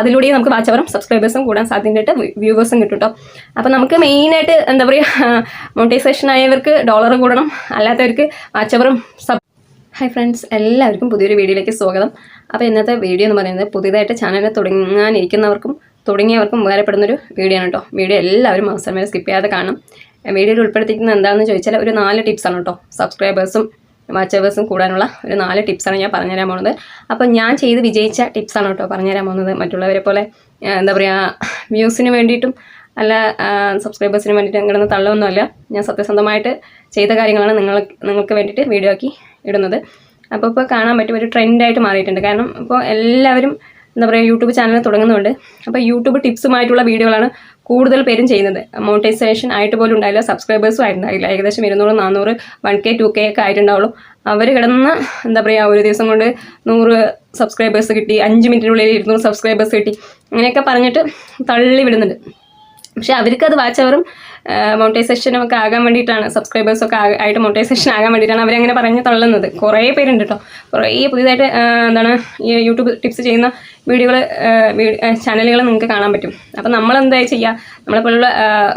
അതിലൂടെ നമുക്ക് വാച്ചവറും സബ്സ്ക്രൈബേഴ്സും കൂടാൻ സാധ്യതയുണ്ട് വ്യൂവേഴ്സും കിട്ടും കേട്ടോ അപ്പോൾ നമുക്ക് മെയിനായിട്ട് എന്താ പറയുക മോണിറ്റൈസേഷൻ ആയവർക്ക് ഡോളർ കൂടണം അല്ലാത്തവർക്ക് വാച്ചവറും സബ് ഹൈ ഫ്രണ്ട്സ് എല്ലാവർക്കും പുതിയൊരു വീഡിയോയിലേക്ക് സ്വാഗതം. അപ്പോൾ ഇന്നത്തെ വീഡിയോ എന്ന് പറയുന്നത് പുതിയതായിട്ട് ചാനൽ തുടങ്ങാനിരിക്കുന്നവർക്കും തുടങ്ങിയവർക്കും ഉപകാരപ്പെടുന്നൊരു വീഡിയോ ആണ് കേട്ടോ. വീഡിയോ എല്ലാവരും അവസരം വരെ സ്കിപ്പ് ചെയ്യാതെ കാണും വീഡിയോയിൽ ഉൾപ്പെടുത്തിയിരിക്കുന്നത് എന്താണെന്ന് ചോദിച്ചാൽ ഒരു നാല് ടിപ്സാണ് കേട്ടോ. സബ്സ്ക്രൈബേഴ്സും വാച്ചവേഴ്സും കൂടാനുള്ള ഒരു നാല് ടിപ്സാണ് ഞാൻ പറഞ്ഞുതരാൻ പോകുന്നത്. അപ്പോൾ ഞാൻ ചെയ്ത് വിജയിച്ച ടിപ്സാണ് കേട്ടോ പറഞ്ഞുതരാൻ പോകുന്നത്. മറ്റുള്ളവരെ പോലെ എന്താ പറയുക വ്യൂസിന് വേണ്ടിയിട്ടും അല്ല സബ്സ്ക്രൈബേഴ്സിന് വേണ്ടിയിട്ട് കിടന്ന് തള്ളൊന്നുമല്ല ഞാൻ സത്യസന്ധമായിട്ട് ചെയ്ത കാര്യങ്ങളാണ് നിങ്ങൾ നിങ്ങൾക്ക് വേണ്ടിയിട്ട് വീഡിയോ ആക്കി ഇടുന്നത്. അപ്പോൾ ഇപ്പോൾ കാണാൻ പറ്റും ഒരു ട്രെൻഡായിട്ട് മാറിയിട്ടുണ്ട്. കാരണം ഇപ്പോൾ എല്ലാവരും എന്താ പറയുക യൂട്യൂബ് ചാനൽ തുടങ്ങുന്നുണ്ട്. അപ്പോൾ യൂട്യൂബ് ടിപ്സുമായിട്ടുള്ള വീഡിയോകളാണ് കൂടുതൽ പേരും ചെയ്യുന്നത്. മോണിറ്റൈസേഷൻ ആയിട്ട് പോലും ഉണ്ടായില്ല. സബ്സ്ക്രൈബേഴ്സും ആയിട്ടുണ്ടായില്ല. ഏകദേശം ഇരുന്നൂറ് നാനൂറ് വൺ കെ ടു കെ ഒക്കെ ആയിട്ടുണ്ടാവുള്ളൂ. അവർ കിടന്ന് എന്താ പറയുക ഒരു ദിവസം കൊണ്ട് നൂറ് സബ്സ്ക്രൈബേഴ്സ് കിട്ടി അഞ്ച് മിനിറ്റിനുള്ളിൽ ഇരുന്നൂറ് സബ്സ്ക്രൈബേഴ്സ് കിട്ടി. അങ്ങനെയൊക്കെ പറഞ്ഞിട്ട് തള്ളി വിടുന്നുണ്ട്. പക്ഷേ അവർക്കത് അവറും മോണിറ്റൈസേഷനും ഒക്കെ ആകാൻ വേണ്ടിയിട്ടാണ് സബ്സ്ക്രൈബേഴ്സ് ഒക്കെ ആയിട്ട് മോണിറ്റൈസേഷൻ ആകാൻ വേണ്ടിയിട്ടാണ് അവരങ്ങനെ പറഞ്ഞ് തള്ളുന്നത്. കുറേ പേരുണ്ട് കേട്ടോ കുറേ പുതിയതായിട്ട് എന്താണ് ഈ യൂട്യൂബ് ടിപ്സ് ചെയ്യുന്ന വീഡിയോകൾ ചാനലുകൾ നിങ്ങൾക്ക് കാണാൻ പറ്റും. അപ്പം നമ്മളെന്താ ചെയ്യുക നമ്മളെപ്പോലുള്ള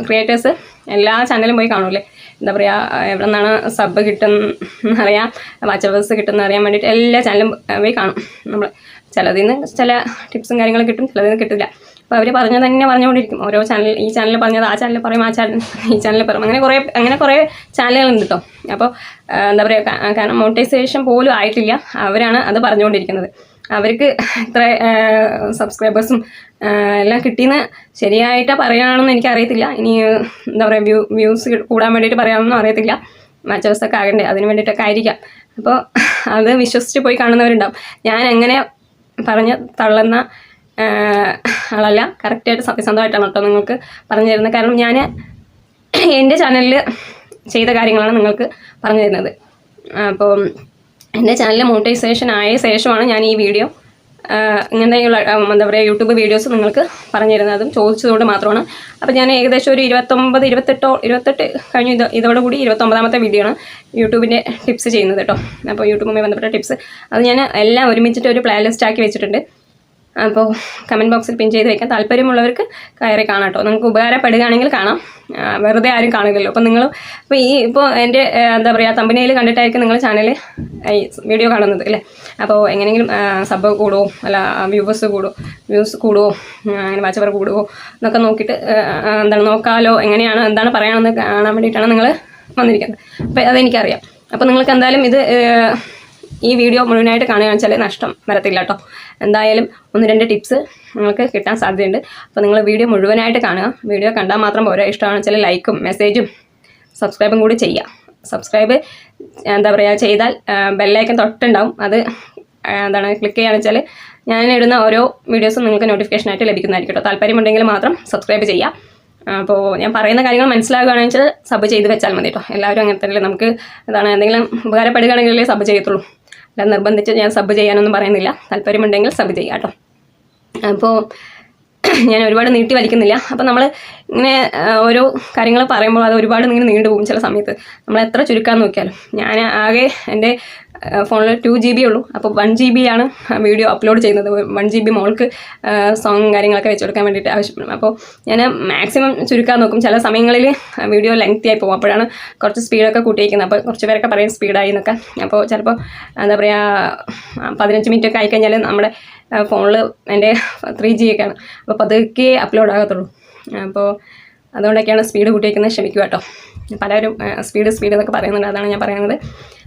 ക്രിയേറ്റേഴ്സ് എല്ലാ ചാനലും പോയി കാണൂലേ എന്താ പറയുക എവിടെ നിന്നാണ് സബ് കിട്ടുന്ന അറിയാം വാച്ചവേഴ്സ് കിട്ടുന്ന അറിയാൻ വേണ്ടിയിട്ട് എല്ലാ ചാനലും പോയി കാണും. നമ്മൾ ചിലതിൽ നിന്ന് ചില ടിപ്സും കാര്യങ്ങളും കിട്ടും ചിലതിൽ നിന്ന് കിട്ടില്ല. അപ്പോൾ അവർ പറഞ്ഞത് തന്നെ പറഞ്ഞുകൊണ്ടിരിക്കും. ഓരോ ചാനൽ ഈ ചാനൽ പറഞ്ഞത് ആ ചാനൽ പറയും ആ ചാനൽ ഈ ചാനൽ പറയും. അങ്ങനെ കുറേ അങ്ങനെ കുറേ ചാനലുകളുണ്ട് കേട്ടോ അപ്പോൾ എന്താ പറയുക കാരണം മോണിറ്റൈസേഷൻ പോലും ആയിട്ടില്ല. അവരാണ് അത് പറഞ്ഞുകൊണ്ടിരിക്കുന്നത്. അവർക്ക് ഇത്ര സബ്സ്ക്രൈബേഴ്സും എല്ലാം കിട്ടിയെന്ന് ശരിയായിട്ട് പറയുകയാണെന്ന് എനിക്കറിയത്തില്ല. ഇനി എന്താ പറയുക വ്യൂ വ്യൂസ് കൂടാൻ വേണ്ടിയിട്ട് പറയാമെന്നും അറിയത്തില്ല. മാച്ചേഴ്സൊക്കെ ആകണ്ടേ അതിന് വേണ്ടിയിട്ടൊക്കെ ആയിരിക്കാം. അപ്പോൾ അത് വിശ്വസിച്ച് പോയി കാണുന്നവരുണ്ടാവും. ഞാൻ എങ്ങനെ പറഞ്ഞ് തള്ളുന്ന ആളല്ല കറക്റ്റായിട്ട് സത്യസന്ധമായിട്ടാണ് കേട്ടോ നിങ്ങൾക്ക് പറഞ്ഞു തരുന്നത് കാരണം ഞാൻ എന്റെ ചാനലിൽ ചെയ്ത കാര്യങ്ങളാണ് നിങ്ങൾക്ക് പറഞ്ഞു തരുന്നത് അപ്പോൾ എന്റെ ചാനലിൽ മോണിറ്റൈസേഷൻ ആയ ശേഷമാണ് ഞാൻ ഈ വീഡിയോ ഇങ്ങനെയുള്ള എന്താ പറയുക യൂട്യൂബ് വീഡിയോസ് നിങ്ങൾക്ക് പറഞ്ഞു തരുന്നത് അതും ചോദിച്ചതുകൊണ്ട് മാത്രമാണ്. അപ്പോൾ ഞാൻ ഏകദേശം ഒരു ഇരുപത്തൊമ്പത് ഇരുപത്തെട്ടോ ഇരുപത്തെട്ട് കഴിഞ്ഞു. ഇത് ഇതോടുകൂടി ഇരുപത്തൊമ്പതാമത്തെ വീഡിയോ ആണ് യൂട്യൂബിന്റെ ടിപ്സ് ചെയ്യുന്നത് കേട്ടോ. അപ്പോൾ യൂട്യൂബുമായി ബന്ധപ്പെട്ട ടിപ്സ് അത് ഞാൻ എല്ലാം ഒരുമിച്ചിട്ട് ഒരു പ്ലേലിസ്റ്റ് ആക്കി വെച്ചിട്ടുണ്ട്. അപ്പോൾ കമന്റ് ബോക്സിൽ പിൻ ചെയ്ത് വെക്കാൻ താല്പര്യമുള്ളവർക്ക് കയറി കാണാം കേട്ടോ നിങ്ങൾക്ക് ഉപകാരപ്പെടുകയാണെങ്കിൽ കാണാം. വെറുതെ ആരും കാണില്ലല്ലോ അപ്പോൾ നിങ്ങൾ ഇപ്പോൾ ഈ ഇപ്പോൾ എന്റെ എന്താ പറയുക തമ്പനയിൽ കണ്ടിട്ടായിരിക്കും നിങ്ങൾ ചാനൽ ഈ വീഡിയോ കാണുന്നത് അല്ലേ? അപ്പോൾ എങ്ങനെയെങ്കിലും സബ് കൂടുമോ അല്ല വ്യൂവേഴ്സ് കൂടുമോ വ്യൂസ് കൂടുമോ അങ്ങനെ വാച്ചവർ കൂടുമോ എന്നൊക്കെ നോക്കിയിട്ട് എന്താണ് നോക്കാമല്ലോ എങ്ങനെയാണ് എന്താണ് പറയാനെന്ന് കാണാൻ വേണ്ടിയിട്ടാണ് നിങ്ങൾ വന്നിരിക്കുന്നത്. അപ്പോൾ അതെനിക്കറിയാം അപ്പോൾ നിങ്ങൾക്ക് എന്തായാലും ഇത് ഈ വീഡിയോ മുഴുവനായിട്ട് കാണുകയാണെന്ന് വെച്ചാൽ നഷ്ടം വരത്തില്ല കേട്ടോ. എന്തായാലും ഒന്ന് രണ്ട് ടിപ്സ് നിങ്ങൾക്ക് കിട്ടാൻ സാധ്യതയുണ്ട്. അപ്പോൾ നിങ്ങൾ വീഡിയോ മുഴുവനായിട്ട് കാണുക. വീഡിയോ കണ്ടാൽ മാത്രം പോരാ. ഇഷ്ടമാണെന്ന് വെച്ചാൽ ലൈക്കും മെസ്സേജും സബ്സ്ക്രൈബും കൂടി ചെയ്യുക. സബ്സ്ക്രൈബ് എന്താ പറയുക ചെയ്താൽ ബെല്ലൈക്കൻ തൊട്ടുണ്ടാവും. അത് എന്താണ് ക്ലിക്ക് ചെയ്യുകയാണെന്ന് വെച്ചാൽ ഞാൻ ഇടുന്ന ഓരോ വീഡിയോസും നിങ്ങൾക്ക് നോട്ടിഫിക്കേഷനായിട്ട് ലഭിക്കുന്നതായിരിക്കും കേട്ടോ. താല്പര്യമുണ്ടെങ്കിൽ മാത്രം സബ്സ്ക്രൈബ് ചെയ്യുക. അപ്പോൾ ഞാൻ പറയുന്ന കാര്യങ്ങൾ മനസ്സിലാകുകയാണെന്ന് വെച്ചാൽ സബ് ചെയ്ത് വെച്ചാൽ മതി കേട്ടോ. എല്ലാവരും അങ്ങനെ തന്നെ നമുക്ക് എന്താണ് എന്തെങ്കിലും ഉപകാരപ്പെടുകയാണെങ്കിലേ സബ് ചെയ്യത്തുള്ളൂ. അല്ല നിർബന്ധിച്ച് ഞാൻ സബ് ചെയ്യാനൊന്നും പറയുന്നില്ല. താല്പര്യമുണ്ടെങ്കിൽ സബ് ചെയ്യാം കേട്ടോ. അപ്പോൾ ഞാൻ ഒരുപാട് നീട്ടി വലിക്കുന്നില്ല. അപ്പോൾ നമ്മൾ ഇങ്ങനെ ഓരോ കാര്യങ്ങൾ പറയുമ്പോൾ അത് ഒരുപാട് ഇങ്ങനെ നീണ്ടു പോകും ചില സമയത്ത്. നമ്മൾ എത്ര ചുരുക്കാൻ നോക്കിയാലും. ഞാൻ ആകെ എന്റെ ഫോണിൽ ടു ജി ബി ഉള്ളൂ. അപ്പോൾ വൺ ജി ബി ആണ് വീഡിയോ അപ്ലോഡ് ചെയ്യുന്നത്. വൺ ജി ബി മോൾക്ക് സോങ് കാര്യങ്ങളൊക്കെ വെച്ച് കൊടുക്കാൻ വേണ്ടിയിട്ട് ആവശ്യപ്പെടും. അപ്പോൾ ഞാൻ മാക്സിമം ചുരുക്കാൻ നോക്കും. ചില സമയങ്ങളിൽ വീഡിയോ ലെങ്തി ആയി പോകും. അപ്പോഴാണ് കുറച്ച് സ്പീഡൊക്കെ കൂട്ടിയിരിക്കുന്നത്. അപ്പോൾ കുറച്ച് പേരൊക്കെ പറയും സ്പീഡായി എന്നൊക്കെ. അപ്പോൾ ചിലപ്പോൾ എന്താ പറയുക പതിനഞ്ച് മിനിറ്റ് ഒക്കെ ആയിക്കഴിഞ്ഞാൽ നമ്മുടെ ഫോണിൽ എന്റെ ത്രീ ജി ഒക്കെയാണ് അപ്പോൾ പതുക്കെ അപ്ലോഡ് ആകത്തുള്ളൂ. അപ്പോൾ അതുകൊണ്ടൊക്കെയാണ് സ്പീഡ് കൂട്ടിയിരിക്കുന്നത്. ക്ഷമിക്കുക കേട്ടോ. പലരും സ്പീഡ് സ്പീഡ് എന്നൊക്കെ പറയുന്നുണ്ട്. അതാണ് ഞാൻ പറയുന്നത്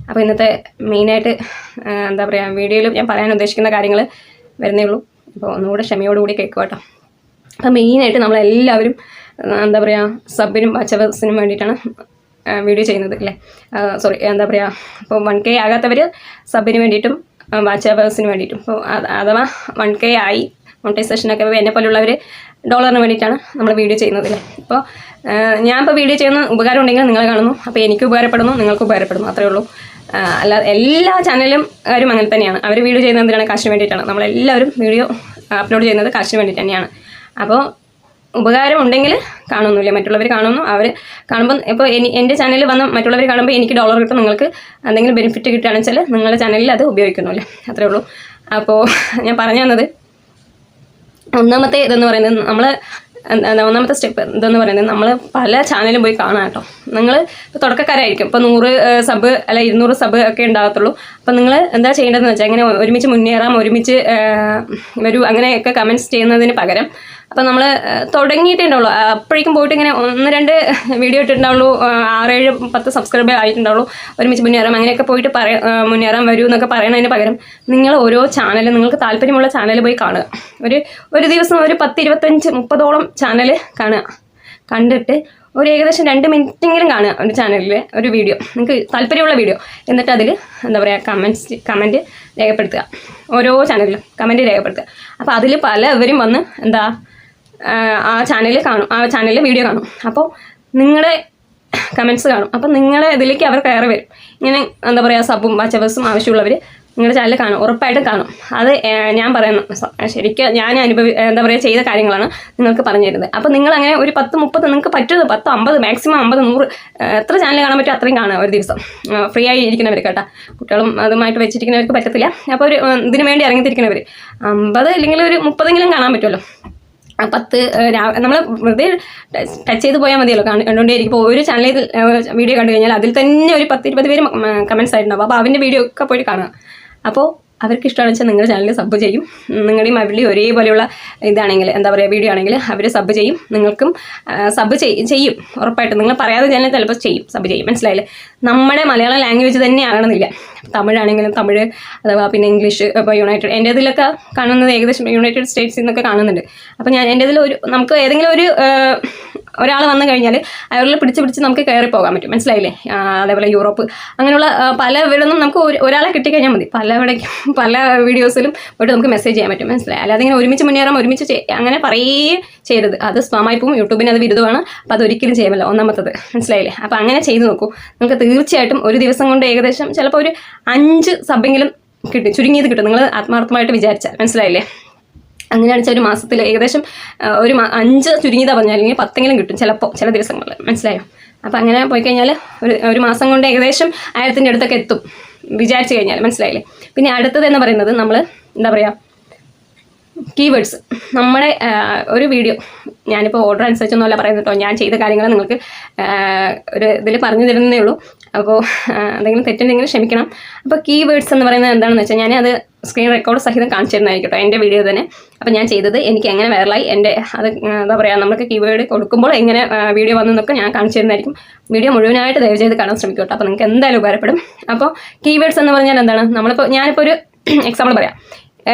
അപ്പോൾ ഇന്നത്തെ മെയിനായിട്ട് എന്താ പറയുക വീഡിയോയിൽ ഞാൻ പറയാൻ ഉദ്ദേശിക്കുന്ന കാര്യങ്ങൾ വരുന്നേ ഉള്ളൂ. അപ്പോൾ ഒന്നുകൂടെ ക്ഷമയോടുകൂടി കേൾക്കുക കേട്ടോ. അപ്പോൾ മെയിനായിട്ട് നമ്മളെല്ലാവരും എന്താ പറയുക സബിനും വാച്ചവേഴ്സിനും വേണ്ടിയിട്ടാണ് വീഡിയോ ചെയ്യുന്നത് അല്ലേ? സോറി എന്താ പറയുക ഇപ്പോൾ വൺ കെ ആകാത്തവർ സബിന് വേണ്ടിയിട്ടും വാച്ചവേഴ്സിന് വേണ്ടിയിട്ടും. ഇപ്പോൾ അത് അഥവാ വൺ കെ ആയി മോണിറ്റൈസേഷനൊക്കെ എന്നെ പോലുള്ളവർ ഡോളറിന് വേണ്ടിയിട്ടാണ് നമ്മൾ വീഡിയോ ചെയ്യുന്നത് അല്ലേ? ഇപ്പോൾ ഞാൻ ഇപ്പോൾ വീഡിയോ ചെയ്യുന്ന ഉപകാരം ഉണ്ടെങ്കിൽ നിങ്ങൾ കാണുന്നു. അപ്പോൾ എനിക്ക് ഉപകാരപ്പെടുന്നു നിങ്ങൾക്ക് ഉപകാരപ്പെടുന്നു. അത്രേ ഉള്ളൂ. അല്ലാതെ എല്ലാ ചാനലും കാര്യം അങ്ങനെ തന്നെയാണ്. അവർ വീഡിയോ ചെയ്യുന്നത് എന്തിനാണ്? കാശിന് വേണ്ടിയിട്ടാണ്. നമ്മളെല്ലാവരും വീഡിയോ അപ്ലോഡ് ചെയ്യുന്നത് കാശിന് വേണ്ടി തന്നെയാണ്. അപ്പോൾ ഉപകാരം ഉണ്ടെങ്കിൽ കാണുന്നില്ല മറ്റുള്ളവർ കാണുന്നു. അവർ കാണുമ്പോൾ ഇപ്പോൾ എനി എന്റെ ചാനലിൽ വന്ന് മറ്റുള്ളവർ കാണുമ്പോൾ എനിക്ക് ഡോളർ കിട്ടും. നിങ്ങൾക്ക് എന്തെങ്കിലും ബെനിഫിറ്റ് കിട്ടുകയാണെന്ന് വെച്ചാൽ നിങ്ങളുടെ ചാനലിൽ അത് ഉപയോഗിക്കുന്നില്ല അത്രേ ഉള്ളൂ. അപ്പോൾ ഞാൻ പറഞ്ഞു തന്നത് ഒന്നാമത്തെ ഇതെന്ന് പറയുന്നത് നമ്മൾ എന്താ ഒന്നാമത്തെ സ്റ്റെപ്പ് ഇതെന്ന് പറയുന്നത് നമ്മൾ പല ചാനലും പോയി കാണാം കേട്ടോ. നിങ്ങൾ ഇപ്പോൾ തുടക്കക്കാരായിരിക്കും. ഇപ്പോൾ നൂറ് സബ് അല്ല ഇരുന്നൂറ് സബ് ഒക്കെ ഉണ്ടാകത്തുള്ളൂ. അപ്പോൾ നിങ്ങൾ എന്താ ചെയ്യേണ്ടതെന്ന് വെച്ചാൽ അങ്ങനെ ഒരുമിച്ച് മുന്നേറാം ഒരുമിച്ച് വരൂ അങ്ങനെയൊക്കെ കമന്റ്സ് ചെയ്യുന്നതിന് പകരം അപ്പോൾ നമ്മൾ തുടങ്ങിയിട്ടുണ്ടാവുള്ളൂ. അപ്പോഴേക്കും പോയിട്ട് ഇങ്ങനെ ഒന്ന് രണ്ട് വീഡിയോ ഇട്ടിട്ടുണ്ടാവുള്ളൂ. ആറേഴ് പത്ത് സബ്സ്ക്രൈബ് ആയിട്ടുണ്ടാവുള്ളൂ. ഒരുമിച്ച് മുന്നേറാം അങ്ങനെയൊക്കെ പോയിട്ട് പറയ മുന്നേറാൻ വരൂ എന്നൊക്കെ പറയുന്നതിന് പകരം നിങ്ങൾ ഓരോ ചാനൽ നിങ്ങൾക്ക് താല്പര്യമുള്ള ചാനൽ പോയി കാണുക. ഒരു ഒരു ദിവസം ഒരു പത്ത് ഇരുപത്തഞ്ച് മുപ്പതോളം ചാനൽ കാണുക. കണ്ടിട്ട് ഒരു ഏകദേശം രണ്ട് മിനിറ്റെങ്കിലും കാണുക ഒരു ചാനലിൽ ഒരു വീഡിയോ നിങ്ങൾക്ക് താല്പര്യമുള്ള വീഡിയോ എന്നിട്ട് അതിൽ എന്താ പറയുക കമൻസ് കമന്റ് രേഖപ്പെടുത്തുക. ഓരോ ചാനലിലും കമന്റ് രേഖപ്പെടുത്തുക. അപ്പോൾ അതിൽ പലവരും വന്ന് എന്താ ആ, ചാനലിൽ കാണും. ആ ചാനലിൽ വീഡിയോ കാണും. അപ്പോൾ നിങ്ങളുടെ കമൻസ് കാണും. അപ്പോൾ നിങ്ങളെ ഇതിലേക്ക് അവർ കയറി വരും. ഇങ്ങനെ എന്താ പറയുക സബും വാച്ചവേഴ്സും ആവശ്യമുള്ളവർ നിങ്ങളുടെ ചാനൽ കാണും. ഉറപ്പായിട്ടും കാണും. അത് ഞാൻ പറയുന്നു ശരിക്കും ഞാൻ അനുഭവി എന്താ പറയുക ചെയ്ത കാര്യങ്ങളാണ് നിങ്ങൾക്ക് പറഞ്ഞു തരുന്നത്. അപ്പോൾ നിങ്ങൾ അങ്ങനെ ഒരു പത്ത് മുപ്പത് നിങ്ങൾക്ക് പറ്റുന്നത് പത്ത് അമ്പത് മാക്സിമം അമ്പത് നൂറ് എത്ര ചാനൽ കാണാൻ പറ്റും അത്രയും കാണുക ഒരു ദിവസം. ഫ്രീ ആയി ഇരിക്കുന്നവർ കേട്ടോ. കുട്ടികളും അതുമായിട്ട് വെച്ചിരിക്കുന്നവർക്ക് പറ്റത്തില്ല. അപ്പോൾ ഒരു ഇതിനു വേണ്ടി ഇറങ്ങിത്തിരിക്കുന്നവർ അമ്പത് അല്ലെങ്കിൽ ഒരു മുപ്പതെങ്കിലും കാണാൻ പറ്റുമല്ലോ. പത്ത് നമ്മൾ വെറുതെ ടച്ച് ചെയ്ത് പോയാൽ മതിയല്ലോ. കണ്ടുകൊണ്ടേ ഇപ്പോൾ ഒരു ചാനലിൽ വീഡിയോ കണ്ടു കഴിഞ്ഞാൽ അതിൽ തന്നെ ഒരു പത്ത് ഇരുപത് പേര് കമൻസ് ആയിട്ടുണ്ടാവും. അപ്പോൾ അവന്റെ വീഡിയോ ഒക്കെ പോയി കാണുക അപ്പോൾ അവർക്ക് ഇഷ്ടമാണെന്ന് വെച്ചാൽ നിങ്ങളുടെ ചാനലിൽ സബ് ചെയ്യും. നിങ്ങളുടെയും അവരുടെയും ഒരേപോലെയുള്ള ഇതാണെങ്കിൽ എന്താ പറയുക വീഡിയോ ആണെങ്കിൽ അവർ സബ് ചെയ്യും. നിങ്ങൾക്കും സബ് ചെയ്യും. ഉറപ്പായിട്ടും. നിങ്ങൾ പറയാതെ ചാനൽ ചിലപ്പോൾ ചെയ്യും സബ് ചെയ്യും. മനസ്സിലായില്ലേ? നമ്മുടെ മലയാളം ലാംഗ്വേജ് തന്നെ ആകണമെന്നില്ല. തമിഴാണെങ്കിലും തമിഴ് അഥവാ പിന്നെ ഇംഗ്ലീഷ് ഇപ്പോൾ യുണൈറ്റഡ് എന്റെ ഇതിലൊക്കെ കാണുന്നത് ഏകദേശം യുണൈറ്റഡ് സ്റ്റേറ്റ്സിൽ നിന്നൊക്കെ കാണുന്നുണ്ട്. അപ്പോൾ ഞാൻ എന്റെ ഇതിൽ ഒരു നമുക്ക് ഏതെങ്കിലും ഒരു ഒരാൾ വന്നു കഴിഞ്ഞാൽ അയാളിൽ പിടിച്ച് പിടിച്ച് നമുക്ക് കയറി പോകാൻ പറ്റും. മനസ്സിലായില്ലേ? അതേപോലെ യൂറോപ്പ് അങ്ങനെയുള്ള പല വീടൊന്നും നമുക്ക് ഒരു ഒരാളെ കിട്ടിക്കഴിഞ്ഞാൽ മതി. പല ഇവിടേക്കും പല വീഡിയോസിലും പോയിട്ട് നമുക്ക് മെസ്സേജ് ചെയ്യാൻ പറ്റും. മനസ്സിലായി? അല്ലാതെ ഇങ്ങനെ ഒരുമിച്ച് മുന്നേറാം ഒരുമിച്ച് അങ്ങനെ പറയേ ചെയ്യരുത്. അത് സ്പാമായി പോകും യൂട്യൂബിന് അത് വിരുദ്ധമാണ്. അപ്പോൾ അത് ഒരിക്കലും ചെയ്യുമല്ലോ ഒന്നാമത്തത്. മനസ്സിലായില്ലേ? അപ്പോൾ അങ്ങനെ ചെയ്ത് നോക്കൂ. നിങ്ങൾക്ക് തീർച്ചയായിട്ടും ഒരു ദിവസം കൊണ്ട് ഏകദേശം ചിലപ്പോൾ ഒരു അഞ്ച് സബെങ്കിലും കിട്ടും ചുരുങ്ങിയത് കിട്ടും. നിങ്ങൾ ആത്മാർത്ഥമായിട്ട് വിചാരിച്ചാൽ മനസ്സിലായില്ലേ? അങ്ങനെയാണ് വെച്ചാൽ ഒരു മാസത്തിൽ ഏകദേശം ഒരു അഞ്ച് ചുരുങ്ങിയതാ പറഞ്ഞാൽ അല്ലെങ്കിൽ പത്തെങ്കിലും കിട്ടും ചിലപ്പോൾ ചില ദിവസങ്ങളിൽ മനസ്സിലായോ? അപ്പോൾ അങ്ങനെ പോയി കഴിഞ്ഞാൽ ഒരു ഒരു മാസം കൊണ്ട് ഏകദേശം ആയിരത്തിന്റെ അടുത്തൊക്കെ എത്തും. വിചാരിച്ചു കഴിഞ്ഞാൽ മനസ്സിലായില്ലേ? പിന്നെ അടുത്തത് എന്ന് പറയുന്നത് നമ്മൾ എന്താ പറയുക കീവേഡ്സ് നമ്മുടെ ഒരു വീഡിയോ ഞാനിപ്പോൾ ഓർഡർ അനുസരിച്ചൊന്നുമല്ല പറയുന്നത് ഞാൻ ചെയ്ത കാര്യങ്ങൾ നിങ്ങൾക്ക് ഒരു ഇതിൽ പറഞ്ഞു തരുന്നതേ ഉള്ളൂ. അപ്പോൾ എന്തെങ്കിലും തെറ്റുണ്ടെങ്കിൽ ക്ഷമിക്കണം. അപ്പോൾ കീവേഡ്സ് എന്ന് പറയുന്നത് എന്താണെന്ന് വെച്ചാൽ ഞാൻ അത് സ്ക്രീൻ റെക്കോർഡ് സഹിതം കാണിച്ചു തരുന്നതായിരിക്കും എന്റെ വീഡിയോ തന്നെ. അപ്പോൾ ഞാൻ ചെയ്തത് എനിക്ക് എങ്ങനെ വൈറലായി എന്റെ അത് എന്താ പറയുക നമുക്ക് കീവേഡ് കൊടുക്കുമ്പോൾ എങ്ങനെ വീഡിയോ വന്നെന്നൊക്കെ ഞാൻ കാണിച്ചു തരുന്നതായിരിക്കും വീഡിയോ മുഴുവനായിട്ട് ദയവ് ചെയ്ത് കാണാൻ ശ്രമിക്കും കേട്ടോ അപ്പോൾ നിങ്ങൾക്ക് എന്തായാലും ഉപകാരപ്പെടും. അപ്പോൾ കീവേഡ്സ് എന്ന് പറഞ്ഞാൽ എന്താണ്? നമ്മളിപ്പോൾ ഞാനിപ്പോൾ ഒരു എക്സാമ്പിൾ പറയാം.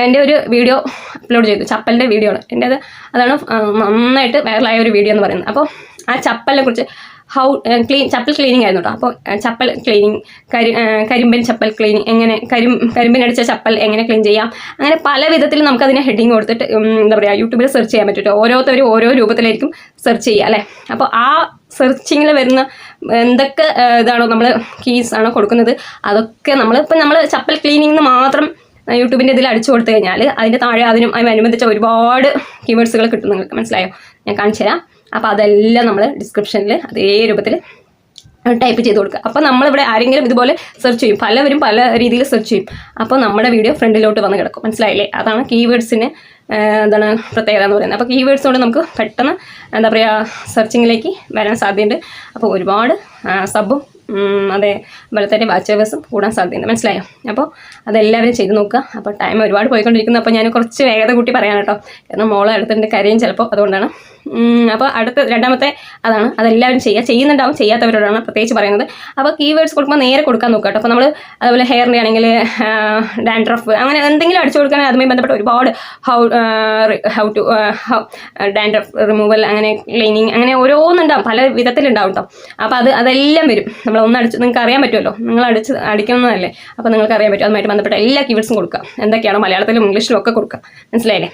എന്റെ ഒരു വീഡിയോ അപ്ലോഡ് ചെയ്തു ചപ്പലിന്റെ വീഡിയോ ആണ്. എന്റെ അത് അതാണ് നന്നായിട്ട് വൈറലായ ഒരു വീഡിയോ എന്ന് പറയുന്നത്. അപ്പോൾ ആ ചപ്പലിനെ കുറിച്ച് ഹൗ ക്ലീൻ ചപ്പൽ ക്ലീനിങ് ആയിരുന്നു കേട്ടോ അപ്പോൾ ചപ്പൽ ക്ലീനിങ് കരി കരിമ്പൻ ചപ്പൽ ക്ലീനിങ് എങ്ങനെ കരിം കരിമ്പിനടിച്ച ചപ്പൽ എങ്ങനെ ക്ലീൻ ചെയ്യാം. അങ്ങനെ പല വിധത്തിൽ നമുക്കതിനെ ഹെഡിങ് കൊടുത്തിട്ട് എന്താ പറയുക യൂട്യൂബിൽ സെർച്ച് ചെയ്യാൻ പറ്റും കേട്ടോ ഓരോരുത്തരും ഓരോ രൂപത്തിലായിരിക്കും സെർച്ച് ചെയ്യുക അല്ലേ? അപ്പോൾ ആ സെർച്ചിങ്ങിൽ വരുന്ന എന്തൊക്കെ ഇതാണോ നമ്മൾ കീസ് ആണോ കൊടുക്കുന്നത് അതൊക്കെ നമ്മൾ ഇപ്പം നമ്മൾ ചപ്പൽ ക്ലീനിങ് മാത്രം യൂട്യൂബിന്റെ ഇതിൽ അടിച്ചു കൊടുത്തു കഴിഞ്ഞാൽ അതിന്റെ താഴെ അതിനും അതിനനുബന്ധിച്ച ഒരുപാട് കീവേഡ്സുകൾ കിട്ടും. നിങ്ങൾക്ക് മനസ്സിലായോ? ഞാൻ കാണിച്ചു തരാം. അപ്പോൾ അതെല്ലാം നമ്മൾ ഡിസ്ക്രിപ്ഷനിൽ അതേ രൂപത്തിൽ ടൈപ്പ് ചെയ്ത് കൊടുക്കുക. അപ്പോൾ നമ്മളിവിടെ ആരെങ്കിലും ഇതുപോലെ സെർച്ച് ചെയ്യും. പലവരും പല രീതിയിൽ സെർച്ച് ചെയ്യും. അപ്പോൾ നമ്മുടെ വീഡിയോ ഫ്രണ്ടിലോട്ട് വന്ന് കിടക്കും. മനസ്സിലായില്ലേ? അതാണ് കീവേഡ്സിന് എന്താണ് പ്രത്യേകത എന്ന് പറയുന്നത്. അപ്പോൾ കീവേഡ്സ് കൊണ്ട് നമുക്ക് പെട്ടെന്ന് എന്താ പറയുക സെർച്ചിങ്ങിലേക്ക് വരാൻ സാധ്യതയുണ്ട്. അപ്പോൾ ഒരുപാട് സബും അതേപോലെ അതെ അതുപോലെ തന്നെ വാച്ചേഴ്സും കൂടാൻ സാധ്യതയുണ്ട്. മനസ്സിലായോ? അപ്പോൾ അതെല്ലാവരും ചെയ്ത് നോക്കുക. അപ്പോൾ ടൈം ഒരുപാട് പോയിക്കൊണ്ടിരിക്കുന്നു. അപ്പോൾ ഞാൻ കുറച്ച് വേഗത കൂട്ടി പറയാൻ കേട്ടോ കാരണം മോളെ അടുത്തിന്റെ കരയും ചിലപ്പോൾ അതുകൊണ്ടാണ്. അപ്പോൾ അടുത്ത രണ്ടാമത്തെ അതാണ്. അതെല്ലാവരും ചെയ്യുക ചെയ്യുന്നുണ്ടാവും. ചെയ്യാത്തവരോടാണ് പ്രത്യേകിച്ച് പറയുന്നത്. അപ്പോൾ കീവേഡ്സ് കൊടുക്കുമ്പോൾ നേരെ കൊടുക്കാൻ നോക്കുക കേട്ടോ. അപ്പോൾ നമ്മൾ അതുപോലെ ഹെയറിന്റെ ആണെങ്കിൽ ഡാൻഡ്രഫ് അങ്ങനെ എന്തെങ്കിലും അടിച്ചു കൊടുക്കുകയാണെങ്കിൽ അതുമായി ബന്ധപ്പെട്ട് ഒരുപാട് how how to how dandruff removal അങ്ങനെ ക്ലീനിങ് അങ്ങനെ ഓരോന്നുണ്ടാവും. പല വിധത്തിലുണ്ടാവും കേട്ടോ അപ്പോൾ അത് അതെല്ലാം വരും. നമ്മൾ ഒന്ന് അടിച്ച് നിങ്ങൾക്ക് അറിയാൻ പറ്റുമല്ലോ. നിങ്ങൾ അടിച്ച് അടിക്കുന്നതല്ലേ. അപ്പോൾ നിങ്ങൾക്ക് അറിയാൻ പറ്റും. അതുമായിട്ട് ബന്ധപ്പെട്ട എല്ലാ കീവേഡ്സും കൊടുക്കുക. എന്തൊക്കെയാണോ മലയാളത്തിലും ഇംഗ്ലീഷിലും ഒക്കെ കൊടുക്കുക. മനസ്സിലായില്ലേ?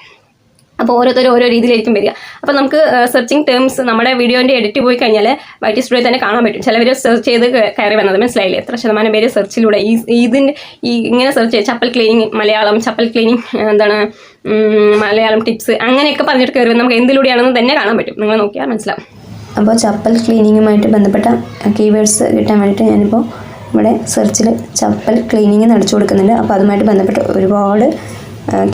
അപ്പോൾ ഓരോരുത്തരും ഓരോ രീതിയിലായിരിക്കും വരിക. അപ്പോൾ നമുക്ക് സെർച്ചിങ് ടേംസ് നമ്മുടെ വീഡിയോന്റെ എഡിറ്റ് പോയി കഴിഞ്ഞാൽ വൈറ്റി സ്റ്റുഡിയോ തന്നെ കാണാൻ പറ്റും. ചിലവർ സെർച്ച് ചെയ്ത് കയറി വന്നത് മനസ്സിലായില്ലേ? എത്ര ശതമാനം പേര് സെർച്ചിലൂടെ ഈ ഇതിന്റെ ഈ ഇങ്ങനെ സെർച്ച് ചെയ്ത് ചപ്പൽ ക്ലീനിങ് മലയാളം ചപ്പൽ ക്ലീനിങ് എന്താണ് മലയാളം ടിപ്സ് അങ്ങനെയൊക്കെ പറഞ്ഞിട്ട് കയറി നമുക്ക് എന്തിലൂടെയാണെന്ന് തന്നെ കാണാൻ പറ്റും. നിങ്ങൾ നോക്കിയാൽ മനസ്സിലാവും. അപ്പോൾ ചപ്പൽ ക്ലീനിങ്ങുമായിട്ട് ബന്ധപ്പെട്ട കീവേഡ്സ് കിട്ടാൻ വേണ്ടിയിട്ട് ഞാനിപ്പോൾ ഇവിടെ സെർച്ചിൽ ചപ്പൽ ക്ലീനിങ് നടിച്ചു കൊടുക്കുന്നുണ്ട്. അപ്പോൾ അതുമായിട്ട് ബന്ധപ്പെട്ട് ഒരുപാട്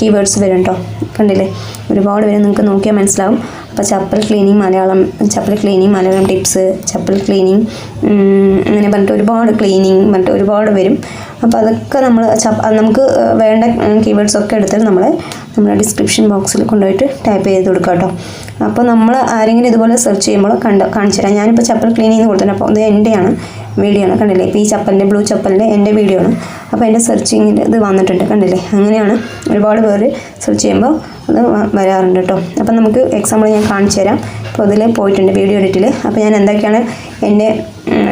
കീവേഡ്സ് വരും കേട്ടോ കണ്ടില്ലേ? ഒരുപാട് പേര് നിങ്ങൾക്ക് നോക്കിയാൽ മനസ്സിലാവും. അപ്പോൾ chappal cleaning Malayalam chappal cleaning Malayalam tips chappal cleaning അങ്ങനെ പറഞ്ഞിട്ട് ഒരുപാട് ക്ലീനിങ് പറഞ്ഞിട്ട് ഒരുപാട് വരും. അപ്പോൾ അതൊക്കെ നമ്മൾ നമുക്ക് വേണ്ട കീവേഡ്സ് ഒക്കെ എടുത്തിട്ട് നമ്മൾ നമ്മുടെ ഡിസ്ക്രിപ്ഷൻ ബോക്സിൽ കൊണ്ടുപോയിട്ട് ടൈപ്പ് ചെയ്ത് കൊടുക്കുക കേട്ടോ അപ്പോൾ നമ്മൾ ആരെങ്കിലും ഇതുപോലെ സെർച്ച് ചെയ്യുമ്പോൾ കണ്ട കാണിച്ചു തരാം ഞാനിപ്പോൾ ചപ്പൽ ക്ലീനിങ് കൊടുത്തിട്ടുണ്ട് അപ്പോൾ ഇത് എന്റെയാണ് വീഡിയോ ആണ് കണ്ടില്ലേ? ഇപ്പോൾ ഈ ചപ്പലിന്റെ ബ്ലൂ ചപ്പലിന്റെ എന്റെ വീഡിയോ ആണ്. അപ്പോൾ എന്റെ സെർച്ചിങ്ങിന്റെ ഇത് വന്നിട്ടുണ്ട് കണ്ടില്ലേ? അങ്ങനെയാണ് ഒരുപാട് പേര് സെർച്ച് ചെയ്യുമ്പോൾ അത് വരാറുണ്ട് കേട്ടോ അപ്പം നമുക്ക് എക്സാമ്പിൾ ഞാൻ കാണിച്ചു തരാം. അപ്പോൾ അതിൽ പോയിട്ടുണ്ട് വീഡിയോ എഡിറ്റിൽ അപ്പോൾ ഞാൻ എന്തൊക്കെയാണ് എന്റെ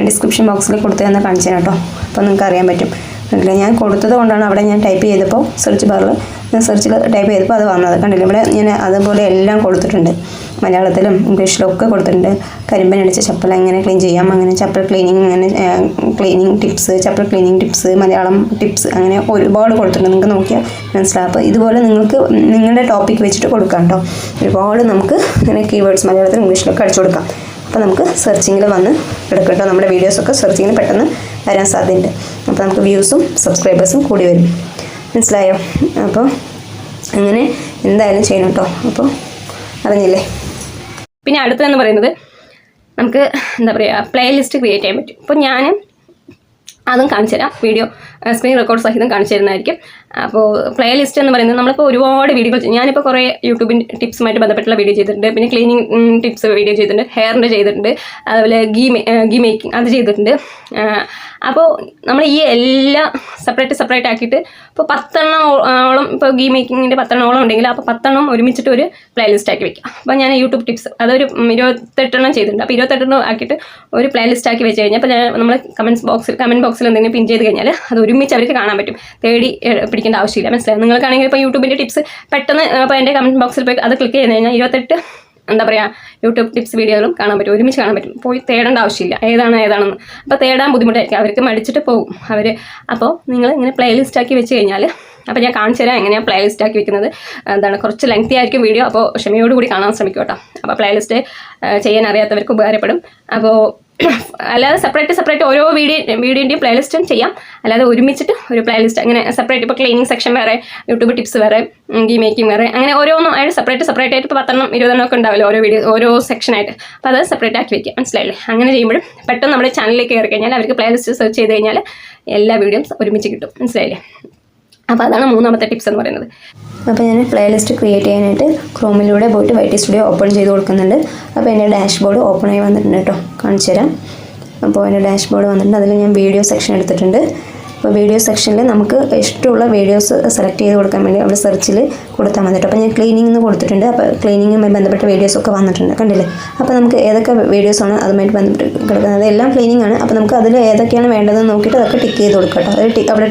ഡിസ്ക്രിപ്ഷൻ ബോക്സിൽ കൊടുത്തതെന്ന് കാണിച്ചു തരാം കേട്ടോ അപ്പോൾ നിങ്ങൾക്ക് അറിയാൻ പറ്റും. കണ്ടില്ലേ ഞാൻ കൊടുത്തത് കൊണ്ടാണ് അവിടെ ഞാൻ ടൈപ്പ് ചെയ്തപ്പോൾ സെർച്ച് ബാറിൽ ഞാൻ സെർച്ചിൽ ടൈപ്പ് ചെയ്തപ്പോൾ അത് വന്നത്. കണ്ടില്ല? ഇവിടെ ഞാൻ അതുപോലെ എല്ലാം കൊടുത്തിട്ടുണ്ട്. മലയാളത്തിലും ഇംഗ്ലീഷിലും ഒക്കെ കൊടുത്തിട്ടുണ്ട്. കരിമ്പൻ അടിച്ച ചപ്പൽ എങ്ങനെ ക്ലീൻ ചെയ്യാം? അങ്ങനെ ചപ്പൽ ക്ലീനിങ് അങ്ങനെ cleaning tips chappal cleaning tips Malayalam tips അങ്ങനെ ഒരുപാട് കൊടുത്തിട്ടുണ്ട്. നിങ്ങൾക്ക് നോക്കിയാൽ മനസ്സിലാവും ഇതുപോലെ നിങ്ങൾക്ക് നിങ്ങളുടെ ടോപ്പിക് വെച്ചിട്ട് കൊടുക്കാം കേട്ടോ ഒരുപാട് നമുക്ക് ഇങ്ങനെ കീവേഡ്സ് മലയാളത്തിലും ഇംഗ്ലീഷിലൊക്കെ അടിച്ചു കൊടുക്കാം. അപ്പോൾ നമുക്ക് സെർച്ചിങ്ങിൽ വന്ന് എടുക്കട്ടോ കേട്ടോ നമ്മുടെ വീഡിയോസൊക്കെ സെർച്ചിങ്ങിൽ പെട്ടെന്ന് വരാൻ സാധ്യതയുണ്ട്. അപ്പോൾ നമുക്ക് വ്യൂസും സബ്സ്ക്രൈബേഴ്സും കൂടി വരും. മനസ്സിലായോ? അപ്പോൾ അങ്ങനെ എന്തായാലും ചെയ്യണം കേട്ടോ അപ്പോൾ അറിഞ്ഞില്ലേ? പിന്നെ അടുത്തതെന്ന് പറയുന്നത് നമുക്ക് എന്താ പറയുക പ്ലേ ലിസ്റ്റ് ക്രിയേറ്റ് ചെയ്യാൻ പറ്റും. അപ്പോൾ ഞാൻ അതും കാണിച്ചു തരാം വീഡിയോ സ്ക്രീൻ റെക്കോർഡ് സഹിതം കാണിച്ചു തരുന്നതായിരിക്കും അപ്പോൾ പ്ലേ ലിസ്റ്റ് എന്ന് പറയുന്നത് നമ്മളിപ്പോൾ ഒരുപാട് വീഡിയോകൾ ഞാനിപ്പോൾ കുറേ യൂട്യൂബിന്റെ ടിപ്സുമായിട്ട് ബന്ധപ്പെട്ടുള്ള വീഡിയോ ചെയ്തിട്ടുണ്ട്. പിന്നെ ക്ലീനിങ് ടിപ്സ് വീഡിയോ ചെയ്തിട്ടുണ്ട്. ഹെയറിന്റെ ചെയ്തിട്ടുണ്ട്. അതുപോലെ ഗീ ഗീ മേക്കിംഗ് അത് ചെയ്തിട്ടുണ്ട്. അപ്പോൾ നമ്മൾ ഈ എല്ലാം സെപ്പറേറ്റ് സെപ്പറേറ്റ് ആക്കിയിട്ട് ഇപ്പോൾ പത്തെണ്ണോളം ഇപ്പോൾ ഗീ മേക്കിങ്ങിന്റെ പത്തെണ്ണോളം ഉണ്ടെങ്കിൽ അപ്പോൾ പത്തെണ്ണം ഒരുമിച്ചിട്ട് ഒരു പ്ലേ ലിസ്റ്റ് ആക്കി വെക്കാം. അപ്പോൾ ഞാൻ യൂട്യൂബ് ടിപ്സ് അതൊരു ഇരുപത്തെട്ടെണ്ണം ചെയ്തിട്ടുണ്ട്. അപ്പോൾ ഇരുപത്തെട്ടെണ്ണം ആക്കിയിട്ട് ഒരു പ്ലേ ലിസ്റ്റ് ആക്കി വെച്ച് കഴിഞ്ഞാൽ അപ്പോൾ നമ്മൾ കമൻസ് ബോക്സിൽ കമന്റ് ബോക്സിൽ എന്തെങ്കിലും പിൻ ചെയ്ത് കഴിഞ്ഞാൽ അത് ഒരുമിച്ച് അവർക്ക് കാണാൻ പറ്റും. തേടി ഏ, പിടിക്കേണ്ട ആവശ്യമില്ല. മനസ്സിലായി? നിങ്ങൾക്കാണെങ്കിൽ ഇപ്പോൾ യൂട്യൂബിന്റെ ടിപ്സ് പെട്ടെന്ന് അപ്പോൾ എന്റെ കമന്റ് ബോക്സിൽ പോയി അത് ക്ലിക്ക് ചെയ്ത് കഴിഞ്ഞാൽ ഇരുപത്തെട്ട് എന്താ പറയുക യൂട്യൂബ് ടിപ്സ് വീഡിയോകളും കാണാൻ പറ്റും. ഒരുമിച്ച് കാണാൻ പറ്റും. പോയി തേടേണ്ട ആവശ്യമില്ല. ഏതാണ് ഏതാണെന്ന്. അപ്പോൾ തേടാൻ ബുദ്ധിമുട്ടായിരിക്കും. അവർക്ക് മടിച്ചിട്ട് പോകും അവർ അപ്പോൾ നിങ്ങൾ ഇങ്ങനെ പ്ലേലിസ്റ്റ് ആക്കി വെച്ച് കഴിഞ്ഞാൽ അപ്പോൾ ഞാൻ കാണിച്ചു തരാം എങ്ങനെയാണ് പ്ലേ ലിസ്റ്റ് ആക്കി വെക്കുന്നത്. എന്താണ് കുറച്ച് ലെങ്തി ആയിരിക്കും വീഡിയോ അപ്പോൾ ക്ഷമയോടുകൂടി കാണാൻ ശ്രമിക്കും കേട്ടോ. അപ്പോൾ പ്ലേലിസ്റ്റ് ചെയ്യാൻ അറിയാത്തവർക്ക് ഉപകാരപ്പെടും. അപ്പോൾ അല്ലാതെ സെപ്പറേറ്റ് സെപ്പറേറ്റ് ഓരോ വീഡിയോ വീഡിയോന്റെയും പ്ലേലിസ്റ്റും ചെയ്യാം. അല്ലാതെ ഒരുമിച്ചിട്ട് ഒരു പ്ലേലിസ്റ്റ് അങ്ങനെ സെപ്പറേറ്റ് ഇപ്പോൾ ക്ലീനിങ് സെക്ഷൻ വേറെ യൂട്യൂബ് ടിപ്സ് വേറെ ഗീ മേക്കിംഗ് വേറെ അങ്ങനെ ഓരോന്നും ആയിട്ട് സെപ്പറേറ്റ് സെപ്പറേറ്റ് ആയിട്ട് ഇപ്പോൾ പത്തെണ്ണം ഇരുപതെണ്ണം ഒക്കെ ഉണ്ടാവില്ല ഓരോ വീഡിയോ ഓരോ സെക്ഷനായിട്ട് അപ്പോൾ അത് സെപ്പറേറ്റ് ആക്കി വയ്ക്കുക മനസ്സിലായില്ലേ? അങ്ങനെ ചെയ്യുമ്പോഴും പെട്ടെന്ന് നമ്മുടെ ചാനലിലേക്ക് കയറി കഴിഞ്ഞാൽ അവർക്ക് പ്ലേലിസ്റ്റ് സെർച്ച് ചെയ്ത് കഴിഞ്ഞാൽ എല്ലാ വീഡിയോസ് ഒരുമിച്ച് കിട്ടും. മനസ്സിലായില്ലേ? അപ്പോൾ അതാണ് മൂന്നാമത്തെ ടിപ്സ് എന്ന് പറയുന്നത്. അപ്പോൾ ഞാൻ പ്ലേലിസ്റ്റ് ക്രിയേറ്റ് ചെയ്യാനായിട്ട് ക്രോമിലൂടെ പോയിട്ട് വൈറ്റി സ്റ്റുഡിയോ ഓപ്പൺ ചെയ്ത് കൊടുക്കുന്നുണ്ട്. അപ്പോൾ എന്റെ ഡാഷ്ബോർഡ് ഓപ്പൺ ആയി വന്നിട്ടുണ്ട് കേട്ടോ. കാണിച്ചു തരാം അപ്പോൾ എന്റെ ഡാഷ്ബോർഡ് വന്നിട്ടുണ്ട്. അതിൽ ഞാൻ വീഡിയോ സെക്ഷൻ എടുത്തിട്ടുണ്ട്. വീഡിയോ സെക്ഷനിൽ നമുക്ക് ഇഷ്ടമുള്ള വീഡിയോസ് സെലക്ട് ചെയ്ത് കൊടുക്കാൻ വേണ്ടി അവിടെ സെർച്ചിൽ കൊടുത്താൽ മതി അപ്പോൾ ഞാൻ ക്ലീനിങ് എന്ന് കൊടുത്തിട്ടുണ്ട്. അപ്പോൾ ക്ലീനിങ്ങുമായി ബന്ധപ്പെട്ട വീഡിയോസൊക്കെ വന്നിട്ടുണ്ട്. കണ്ടില്ലേ? അപ്പോൾ നമുക്ക് ഏതൊക്കെ വീഡിയോസാണ് അതുമായിട്ട് ബന്ധപ്പെട്ട് കിടക്കുന്നത്? അതെല്ലാം ക്ലീനിങ് ആണ്. അപ്പോൾ നമുക്ക് അതിൽ ഏതൊക്കെയാണ് വേണ്ടതെന്ന് നോക്കിയിട്ട് അതൊക്കെ ടിക്ക് ചെയ്ത് കൊടുക്കാം കേട്ടോ. അത് ടിക്ക് അവിടെ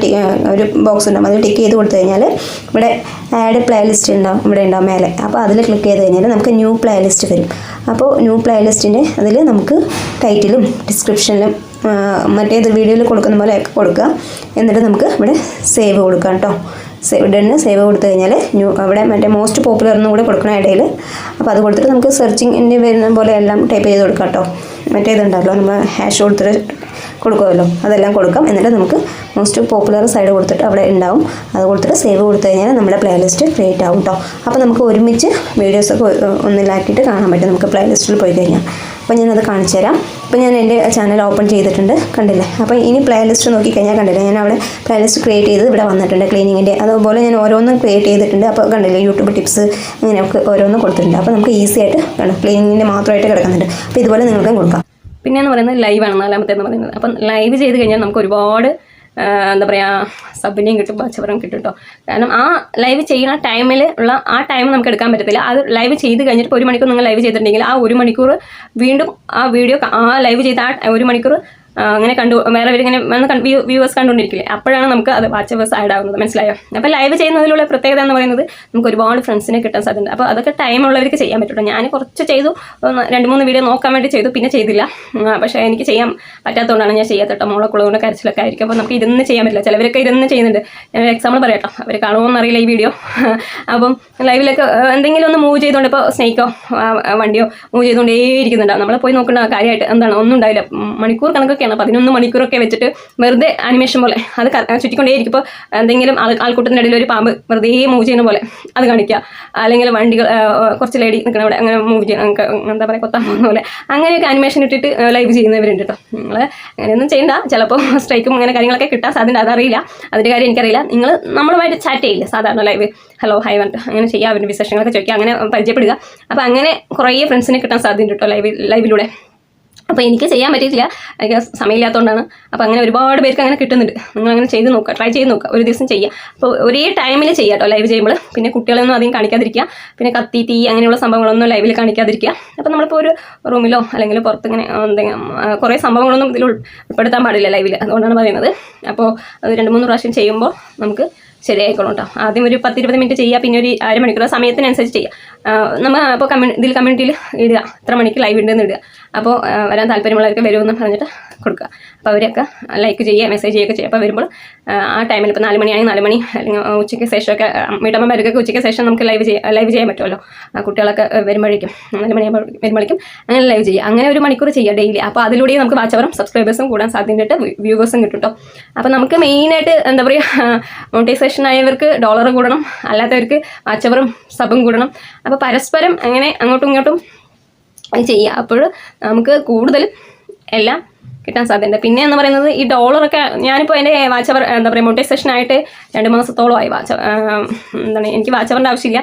ഒരു ബോക്സ് ഉണ്ടാകും അതിൽ ടിക്ക് ചെയ്ത് കൊടുത്തു കഴിഞ്ഞാൽ ഇവിടെ ആഡ് പ്ലേ ലിസ്റ്റ് ഉണ്ടാവും. ഇവിടെ ഉണ്ടാവും മേലെ. അപ്പോൾ അതിൽ ക്ലിക്ക് ചെയ്ത് കഴിഞ്ഞാൽ നമുക്ക് ന്യൂ പ്ലേ ലിസ്റ്റ് വരും. അപ്പോൾ ന്യൂ പ്ലേ ലിസ്റ്റിന്റെ അതിൽ നമുക്ക് ടൈറ്റിലും ഡിസ്ക്രിപ്ഷനിലും മറ്റേത് വീഡിയോയിൽ കൊടുക്കുന്ന പോലെ ഒക്കെ കൊടുക്കുക എന്നിട്ട് നമുക്ക് ഇവിടെ സേവ് കൊടുക്കാം കേട്ടോ സേവ് ഡണ്ണ് സേവ് കൊടുത്തു കഴിഞ്ഞാൽ ന്യൂ അവിടെ മറ്റേ മോസ്റ്റ് പോപ്പുലർ എന്നും കൂടെ കൊടുക്കണം ഇടയിൽ. അപ്പോൾ അത് കൊടുത്തിട്ട് നമുക്ക് സെർച്ചിങ്ങിന്റെ വരുന്ന പോലെ എല്ലാം ടൈപ്പ് ചെയ്ത് കൊടുക്കാം കേട്ടോ മറ്റേതുണ്ടല്ലോ നമ്മൾ ഹാഷ് കൊടുത്തിട്ട് കൊടുക്കുമല്ലോ അതെല്ലാം കൊടുക്കാം. എന്നിട്ട് നമുക്ക് മോസ്റ്റ് പോപ്പുലർ സൈഡ് കൊടുത്തിട്ട് അവിടെ ഉണ്ടാവും. അത് കൊടുത്തിട്ട് സേവ് കൊടുത്തു കഴിഞ്ഞാൽ നമ്മുടെ പ്ലേലിസ്റ്റ് ക്രിയേറ്റ് ആവും കേട്ടോ അപ്പോൾ നമുക്ക് ഒരുമിച്ച് വീഡിയോസൊക്കെ ഒന്നിലാക്കിയിട്ട് കാണാൻ പറ്റും. നമുക്ക് പ്ലേലിസ്റ്റിൽ പോയി കഴിഞ്ഞാൽ. അപ്പോൾ ഞാനത് കാണിച്ചു തരാം അപ്പോൾ ഞാൻ എന്റെ ചാനൽ ഓപ്പൺ ചെയ്തിട്ടുണ്ട് കണ്ടില്ലേ? അപ്പോൾ ഇനി പ്ലേലിസ്റ്റ് നോക്കിക്കഴിഞ്ഞാൽ കണ്ടില്ലേ ഞാൻ അവിടെ പ്ലേലിസ്റ്റ് ക്രിയേറ്റ് ചെയ്ത് ഇവിടെ വന്നിട്ടുണ്ട് ക്ലീനിങ്ങിന്റെ അതുപോലെ ഞാൻ ഓരോന്നും ക്രിയേറ്റ് ചെയ്തിട്ടുണ്ട് അപ്പോൾ കണ്ടില്ലേ യൂട്യൂബ് ടിപ്സ് അങ്ങനെയൊക്കെ ഓരോന്നും കൊടുത്തിട്ടുണ്ട്. അപ്പോൾ നമുക്ക് ഈസി ആയിട്ട് കണ്ടോ ക്ലീനിങ്ങിന്റെ മാത്രമായിട്ട് കിടക്കുന്നുണ്ട്. അപ്പോൾ ഇതുപോലെ നിങ്ങൾക്കും കൊടുക്കാം. പിന്നെ എന്ന് പറയുന്നത് ലൈവാണ് നാലാമത്തെ എന്ന് പറയുന്നത്. അപ്പം ലൈവ് ചെയ്ത് കഴിഞ്ഞാൽ നമുക്ക് ഒരുപാട് എന്താ പറയുക സബിനെയും കിട്ടും പച്ചവരം കിട്ടും കേട്ടോ കാരണം ആ ലൈവ് ചെയ്യുന്ന ടൈമിൽ ഉള്ള ആ ടൈം നമുക്ക് എടുക്കാൻ പറ്റത്തില്ല. അത് ലൈവ് ചെയ്ത് കഴിഞ്ഞിട്ട് ഒരു മണിക്കൂർ നിങ്ങൾ ലൈവ് ചെയ്തിട്ടുണ്ടെങ്കിൽ ആ ഒരു മണിക്കൂർ വീണ്ടും ആ വീഡിയോ ആ ലൈവ് ചെയ്ത ആ ഒരു മണിക്കൂർ അങ്ങനെ കണ്ടു വേറെ വന്ന് വ്യൂവേഴ്സ് കണ്ടുകൊണ്ടിരിക്കില്ലേ? അപ്പോഴാണ് നമുക്ക് അത് വാച്ചവേഴ്സ് ആഡ് ആവുന്നത് മനസ്സിലായോ? അപ്പോൾ ലൈവ് ചെയ്യുന്നതിലുള്ള പ്രത്യേകത എന്ന് പറയുന്നത് നമുക്ക് ഒരുപാട് ഫ്രണ്ട്സിനെ കിട്ടാൻ സാധ്യത അപ്പോൾ അതൊക്കെ ടൈം ഉള്ളവർക്ക് ചെയ്യാൻ പറ്റുള്ളൂ ഞാൻ കുറച്ച് ചെയ്തു രണ്ട് മൂന്ന് വീഡിയോ നോക്കാൻ വേണ്ടി ചെയ്തു പിന്നെ ചെയ്തില്ല. പക്ഷേ എനിക്ക് ചെയ്യാൻ പറ്റാത്തതുകൊണ്ടാണ് ഞാൻ ചെയ്യാത്തട്ടോ കൊണ്ട് കരച്ചിലൊക്കെ ആയിരിക്കും. അപ്പോൾ നമുക്ക് ഇരുന്ന് ചെയ്യാൻ പറ്റില്ല. ചിലവരൊക്കെ ഇരുന്ന് ചെയ്യുന്നുണ്ട്. ഞാൻ എക്സാമ്പിൾ പറയാട്ടോ അവർ കാണുമോ അറിയില്ല ഈ വീഡിയോ അപ്പം ലൈവിലൊക്കെ എന്തെങ്കിലും ഒന്ന് മൂവ് ചെയ്തുകൊണ്ട് ഇപ്പോൾ സ്നേക്കോ വണ്ടിയോ മൂവ് ചെയ്തുകൊണ്ടേ ഇരിക്കുന്നുണ്ടാവും നമ്മളെ പോയി നോക്കേണ്ട കാര്യമായിട്ട് എന്താണ്? ഒന്നും ഉണ്ടാവില്ല. മണിക്കൂർ കണക്കൊക്കെ മണിക്കൂറൊക്കെയാണ്. പതിനൊന്ന് മണിക്കൂറൊക്കെ വെച്ചിട്ട് വെറുതെ അനിമേഷൻ പോലെ അത് ചുറ്റിക്കൊണ്ടേയിരിക്കും. ഇപ്പോൾ എന്തെങ്കിലും ആൾ ആൾക്കൂട്ടത്തിന്റെ ഇടയിൽ ഒരു പാമ്പ് വെറുതെ മൂവ് ചെയ്യുന്ന പോലെ അത് കാണിക്കുക. അല്ലെങ്കിൽ വണ്ടികൾ കുറച്ച് ലേഡി നിൽക്കുന്ന അവിടെ അങ്ങനെ മൂവ് ചെയ്യണം എന്താ പറയുക കൊത്താൻ പോകുന്ന പോലെ. അങ്ങനെയൊക്കെ അനിമേഷൻ ഇട്ടിട്ട് ലൈവ് ചെയ്യുന്നവരുണ്ട് കേട്ടോ നിങ്ങൾ അങ്ങനെയൊന്നും ചെയ്യണ്ട. ചിലപ്പോൾ സ്ട്രൈക്കും അങ്ങനെ കാര്യങ്ങളൊക്കെ കിട്ടാൻ സാധ്യത അതറിയില്ല. അതിന്റെ കാര്യം എനിക്കറിയില്ല. നിങ്ങൾ നമ്മളുമായിട്ട് ചാറ്റ് ചെയ്യില്ല? സാധാരണ ലൈവ് ഹലോ ഹൈ വന്നിട്ട് അങ്ങനെ ചെയ്യാം. അവരുടെ വിശേഷങ്ങളൊക്കെ ചോദിക്കുക. അങ്ങനെ പരിചയപ്പെടുക. അപ്പോൾ അങ്ങനെ കുറേ ഫ്രണ്ട്സിനെ കിട്ടാൻ സാധ്യതയുണ്ട് കേട്ടോ ലൈവ് ലൈവിലൂടെ അപ്പോൾ എനിക്ക് ചെയ്യാൻ പറ്റിയിട്ടില്ല. എനിക്ക് സമയമില്ലാത്തതുകൊണ്ടാണ് അപ്പോൾ അങ്ങനെ ഒരുപാട് പേർക്ക് അങ്ങനെ കിട്ടുന്നുണ്ട്. നിങ്ങൾ അങ്ങനെ ചെയ്ത് നോക്കുക ട്രൈ ചെയ്ത് നോക്കുക. ഒരു ദിവസം ചെയ്യുക അപ്പോൾ ഒരേ ടൈമിൽ ചെയ്യുക കേട്ടോ ലൈവ് ചെയ്യുമ്പോൾ. പിന്നെ കുട്ടികളൊന്നും അധികം കാണിക്കാതിരിക്കുക. പിന്നെ കത്തി തീ അങ്ങനെയുള്ള സംഭവങ്ങളൊന്നും ലൈവിൽ കാണിക്കാതിരിക്കുക. അപ്പോൾ നമ്മളിപ്പോൾ ഒരു റൂമിലോ അല്ലെങ്കിൽ പുറത്ത് ഇങ്ങനെ എന്തെങ്കിലും കുറേ സംഭവങ്ങളൊന്നും ഇതിൽ ഉൾ- ഉൾപ്പെടുത്താൻ പാടില്ല ലൈവിൽ അതുകൊണ്ടാണ് പറയുന്നത്. അപ്പോൾ അത് രണ്ട് മൂന്ന് പ്രാവശ്യം ചെയ്യുമ്പോൾ നമുക്ക് ശരിയായിക്കോളും കേട്ടോ. ആദ്യം ഒരു പത്തിരുപത് മിനിറ്റ് ചെയ്യുക പിന്നെ ഒരു അരമണിക്കൂർ. സമയത്തിനനുസരിച്ച് ചെയ്യുക. നമ്മൾ അപ്പോൾ കമ്മ്യൂ ഇതിൽ കമ്മ്യൂണിറ്റിയിൽ ഇടുക. എത്ര മണിക്ക് ലൈവ് ഉണ്ടെന്ന് ഇടുക. അപ്പോൾ വരാൻ താല്പര്യമുള്ളവർക്ക് വരുമെന്ന് പറഞ്ഞിട്ട് കൊടുക്കുക. അപ്പോൾ അവരൊക്കെ ലൈക്ക് ചെയ്യുക മെസ്സേജ് ചെയ്യുകയൊക്കെ ചെയ്യുക. അപ്പോൾ വരുമ്പോൾ ആ, ടൈമിൽ ഇപ്പോൾ നാല് മണിയാണെങ്കിൽ നാല് മണി അല്ലെങ്കിൽ ഉച്ചയ്ക്ക് ശേഷമൊക്കെ വീട്ടമ്മമാർക്കൊക്കെ ഉച്ചയ്ക്ക് ശേഷം നമുക്ക് ലൈവ് ചെയ്യാം ലൈവ് ചെയ്യാൻ പറ്റുമല്ലോ. കുട്ടികളൊക്കെ വരുമ്പോഴേക്കും നാല് മണിയാകുമ്പോൾ വരുമ്പോഴേക്കും അങ്ങനെ ലൈവ് ചെയ്യുക. അങ്ങനെ ഒരു മണിക്കൂർ ചെയ്യുക ഡെയിലി അപ്പോൾ അതിലൂടെ നമുക്ക് വാച്ചവറും സബ്സ്ക്രൈബേഴ്സും കൂടാൻ സാധ്യതയുണ്ട് വ്യൂവേഴ്സും കിട്ടും കേട്ടോ അപ്പോൾ നമുക്ക് മെയിനായിട്ട് എന്താ പറയുക മോണിറ്റൈസേഷൻ ആയവർക്ക് ഡോളർ കൂടണം. അല്ലാത്തവർക്ക് വാച്ചവറും സബും കൂടണം. അപ്പോൾ പരസ്പരം അങ്ങനെ അങ്ങോട്ടും ഇങ്ങോട്ടും ചെയ്യുക അപ്പോൾ നമുക്ക് കൂടുതൽ എല്ലാം കിട്ടാൻ സാധ്യതയുണ്ട്. പിന്നെ എന്ന് പറയുന്നത് ഈ ഡോളറൊക്കെ ഞാനിപ്പോൾ എന്റെ വാച്ച് അവർ എന്താ പറയുക ആയിട്ട് രണ്ട് മാസത്തോളമായി വാച്ച് എന്താണ് എനിക്ക് വാച്ച് അവറിന്റെ ആവശ്യമില്ല.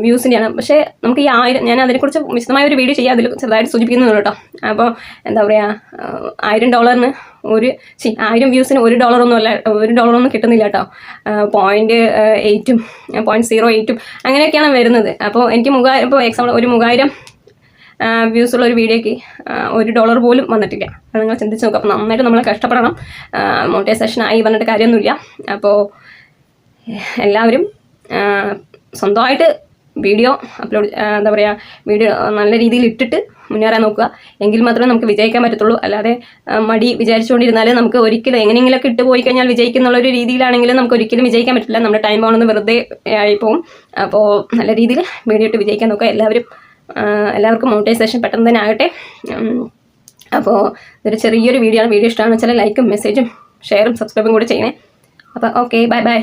വ്യൂസിന്റെയാണ് പക്ഷേ നമുക്ക് ഈ ആയിരം ഞാൻ അതിനെക്കുറിച്ച് വിശദമായ ഒരു വീഡിയോ ചെയ്യാം. അതിൽ ചെറുതായിട്ട് സൂചിപ്പിക്കുന്നുള്ളൂ കേട്ടോ. അപ്പോൾ എന്താ പറയുക ആയിരം ഡോളറിന് ഒരു ചി ആയിരം വ്യൂസിന് ഒരു ഡോളറൊന്നും അല്ല ഒരു ഡോളറൊന്നും കിട്ടുന്നില്ല കേട്ടോ. പോയിന്റ് എയ്റ്റും പോയിന്റ് സീറോ എയ്റ്റും അങ്ങനെയൊക്കെയാണ് വരുന്നത്. അപ്പോൾ എനിക്ക് മുഖായിരം ഇപ്പോൾ എക്സാമ്പിൾ ഒരു മുഖായിരം വ്യൂസ് ഉള്ള ഒരു വീഡിയോയ്ക്ക് ഒരു ഡോളർ പോലും വന്നിട്ടില്ല. അത് നിങ്ങൾ ചിന്തിച്ച് നോക്കുക അപ്പോൾ നന്നായിട്ട് നമ്മൾ കഷ്ടപ്പെടണം. മോട്ടിവേഷൻ ആയി പറഞ്ഞിട്ട് കാര്യമൊന്നുമില്ല. അപ്പോൾ എല്ലാവരും സ്വന്തമായിട്ട് വീഡിയോ അപ്ലോഡ് എന്താ പറയുക വീഡിയോ നല്ല രീതിയിൽ ഇട്ടിട്ട് മുന്നേറാൻ നോക്കുക. എങ്കിൽ മാത്രമേ നമുക്ക് വിജയിക്കാൻ പറ്റത്തുള്ളൂ. അല്ലാതെ മടി വിചാരിച്ചുകൊണ്ടിരുന്നാൽ നമുക്ക് ഒരിക്കലും എങ്ങനെയെങ്കിലുമൊക്കെ ഇട്ട് പോയി കഴിഞ്ഞാൽ വിജയിക്കുന്നുള്ള ഒരു രീതിയിലാണെങ്കിലും നമുക്ക് ഒരിക്കലും വിജയിക്കാൻ പറ്റില്ല. നമ്മുടെ ടൈം ആണെന്ന് വെറുതെ ആയിപ്പോവും അപ്പോൾ നല്ല രീതിയിൽ വീഡിയോ ഇട്ട് വിജയിക്കാൻ നോക്കുക. എല്ലാവരും എല്ലാവർക്കും മോണിറ്റൈസേഷൻ പെട്ടെന്ന് തന്നെ ആകട്ടെ. അപ്പോൾ ഇതൊരു ചെറിയൊരു വീഡിയോ ആണ്. വീഡിയോ ഇഷ്ടമാണെന്ന് വെച്ചാൽ ലൈക്കും മെസ്സേജും ഷെയറും സബ്സ്ക്രൈബും കൂടി ചെയ്യണേ. അപ്പോൾ ഓക്കെ ബൈ ബൈ